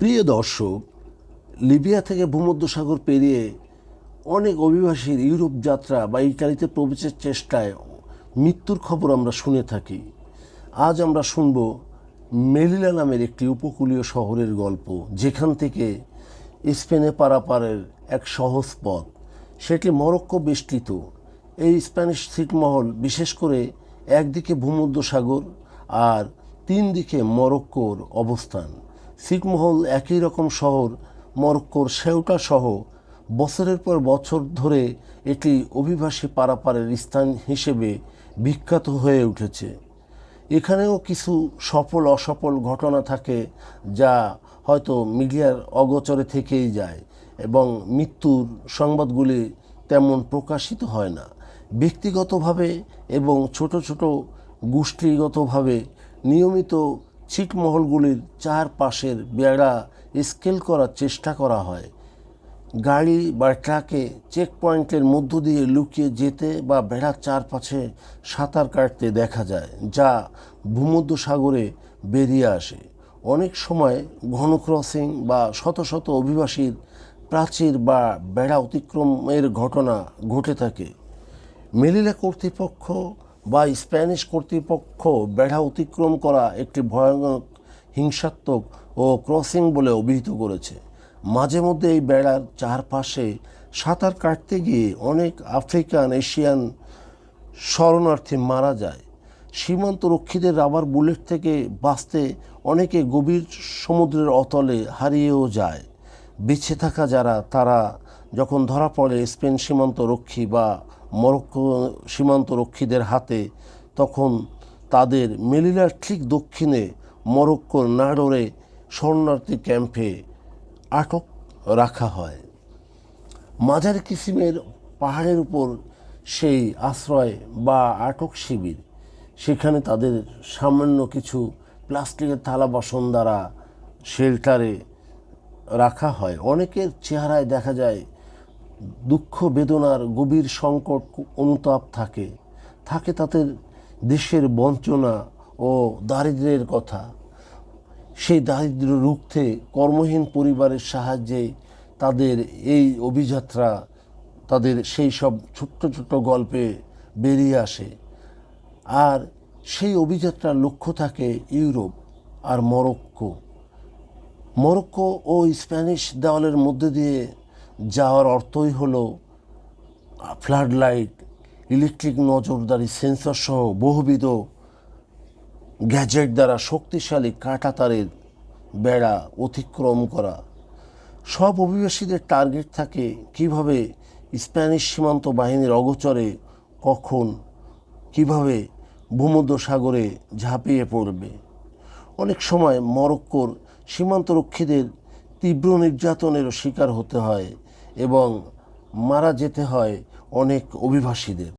প্রিয় দর্শক, লিবিয়া থেকে ভূমধ্যসাগর পেরিয়ে অনেক অভিবাসীর ইউরোপ যাত্রা বা ইটালিতে প্রবেশের চেষ্টায় মৃত্যুর খবর আমরা শুনে থাকি। আজ আমরা শুনব মেলিলা নামের একটি উপকূলীয় শহরের গল্প, যেখান থেকে স্পেনে পারাপারের এক সহজ পথ, সেটি মরক্কো বেষ্টিত। এই স্প্যানিশ ছিটমহল বিশেষ করে একদিকে ভূমধ্যসাগর আর তিন দিকে মরক্কোর অবস্থান। ছিটমহল একই রকম শহর, মরক্কোর সেউটা সহ বছরের পর বছর ধরে এটি অভিবাসী পারাপারের স্থান হিসেবে বিখ্যাত হয়ে উঠেছে। এখানেও কিছু সফল অসফল ঘটনা থাকে যা হয়তো মিডিয়ার অগোচরে থেকেই যায় এবং মৃত্যুর সংবাদগুলি তেমন প্রকাশিত হয় না। ব্যক্তিগতভাবে এবং ছোট ছোট গোষ্ঠীগতভাবে নিয়মিত ছিটমহলগুলির চারপাশের বেড়া স্কেল করার চেষ্টা করা হয়। গাড়ি বা ট্রাকে চেক পয়েন্টের মধ্য দিয়ে লুকিয়ে যেতে বা বেড়ার চারপাশে সাঁতার কাটতে দেখা যায়, যা ভূমধ্য সাগরে বেরিয়ে আসে। অনেক সময় ঘন ক্রসিং বা শত শত অভিবাসীর প্রাচীর বা বেড়া অতিক্রমের ঘটনা ঘটে থাকে। মেলিলা কর্তৃপক্ষ বা স্প্যানিশ কর্তৃপক্ষ বেড়া অতিক্রম করা একটি ভয়ানক, হিংসাত্মক ও ক্রসিং বলে অভিহিত করেছে। মাঝে মধ্যে এই বেড়ার চারপাশে সাঁতার কাটতে গিয়ে অনেক আফ্রিকান, এশিয়ান শরণার্থী মারা যায়। সীমান্ত রক্ষীদের রাবার বুলেট থেকে বাঁচতে অনেকে গভীর সমুদ্রের অতলে হারিয়েও যায়। বেঁচে থাকা যারা, তারা যখন ধরা পড়ে স্পেন সীমান্ত রক্ষী বা মরক্কো সীমান্ত রক্ষীদের হাতে তখন তাদের মেলিলার ঠিক দক্ষিণে মরক্কোর নাডোরে শরণার্থী ক্যাম্পে আটক রাখা হয়। মাঝারি কিসিমের পাহাড়ের উপর সেই আশ্রয় বা আটক শিবির, সেখানে তাদের সামান্য কিছু প্লাস্টিকের থালা বাসন দ্বারা শেল্টারে রাখা হয়। অনেকের চেহারায় দেখা যায় দুঃখ, বেদনার, গভীর সংকট, অনুতাপ থাকে। থাকে তাদের দেশের বঞ্চনা ও দারিদ্র্যের কথা। সেই দারিদ্র্য রুখতে কর্মহীন পরিবারের সাহায্যে তাদের এই অভিযাত্রা, তাদের সেই সব ছোট্ট ছোট্ট গল্পে বেরিয়ে আসে। আর সেই অভিযাত্রার লক্ষ্য থাকে ইউরোপ আর মরক্কো। মরক্কো ও স্প্যানিশ দেওয়ালের মধ্যে দিয়ে যাওয়ার অর্থই হলো ফ্লাড লাইট ইলেকট্রিক নজরদারি সেন্সর সহ বহুবিধ গ্যাজেট দ্বারা শক্তিশালী কাঁটাতারের বেড়া অতিক্রম করা। সব অভিবাসীদের টার্গেট থাকে কীভাবে স্প্যানিশ সীমান্ত বাহিনীর অগোচরে কখন কীভাবে ভূমধ্য সাগরে ঝাঁপিয়ে পড়বে। অনেক সময় মরক্কোর সীমান্তরক্ষীদের তীব্র নির্যাতনেরও শিকার হতে হয়। এবং মারা যেতে হয় অনেক অভিবাসীদের।